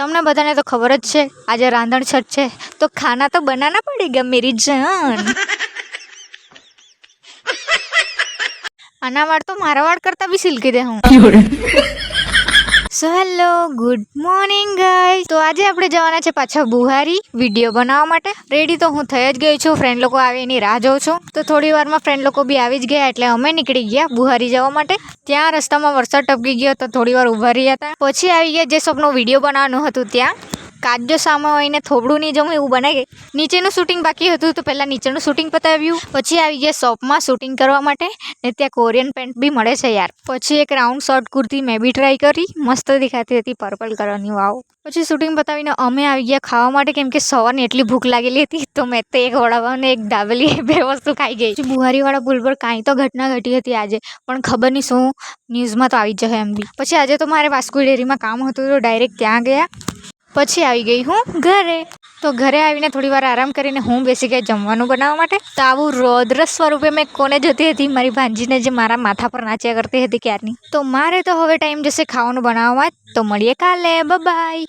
તમને બધાને તો ખબર જ છે, આજે રાંધણ છઠ છે, તો ખાના તો બનાના પડેગા મેરી જાન. આના વાળ તો મારા વાળ કરતા બી સિલકી દે હું. So hello good morning guys તો આજે આપણે જવાના છે પાછા બુહારી વીડિયો બનાવવા માટે. રેડી તો હું થઈ જ ગઈ છું. ફ્રેન્ડ લોકો આવે એની રાહ જોઉં છું. તો થોડી વારમાં ફ્રેન્ડ લોકો બી આવી જ ગયા એટલે અમે નીકળી ગયા બુહારી જવા માટે. ત્યાં રસ્તામાં વરસાદ ટપકી ગયો તો થોડી વાર ઊભા રહ્યા હતા. પછી આવી ગયા જે સપનું વીડિયો બનાવવાનું હતું ત્યાં. કાચજો સામે આવીને થોબડું નહીં જમું એવું બનાવી નીચેનું શૂટિંગ બાકી હતું તો પહેલાં નીચેનું શૂટિંગ પતાવ્યું. પછી આવી ગયા શોપમાં શૂટિંગ કરવા માટે. ને ત્યાં કોરિયન પેન્ટ બી મળે છે યાર. પછી એક રાઉન્ડ શોર્ટ કુર્તી મેં બી ટ્રાય કરી. મસ્ત દેખાતી હતી પર્પલ કલરની વાવ પછી શૂટિંગ પતાવીને અમે આવી ગયા ખાવા માટે કેમ કે સવારની એટલી ભૂખ લાગેલી હતી. તો મેં તો એક વડાપાવ અને એક દાબેલી બે વસ્તુ ખાઈ ગઈ. બુહારીવાળા પુલ પર કાંઈ તો ઘટના ઘટી હતી આજે. પણ ખબર નહીં શું. ન્યૂઝમાં તો આવી જશે એમ બી. પછી આજે તો મારે વાસ્કો ડેરીમાં કામ હતું તો ડાયરેક્ટ ત્યાં ગયા. પછી આવી ગઈ હું ઘરે. તો ઘરે આવીને થોડી વાર આરામ કરીને હું બેસી ગઈ જમવાનું બનાવવા માટે. તો આવું રૌદ્ર સ્વરૂપે મેં કોને જતી હતી? મારી ભાંજીને જે મારા માથા પર નાચ્યા કરતી હતી ક્યારની. તો મારે તો હવે ટાઈમ જશે ખાવાનું બનાવવામાં તો મળીએ કાલે. બાય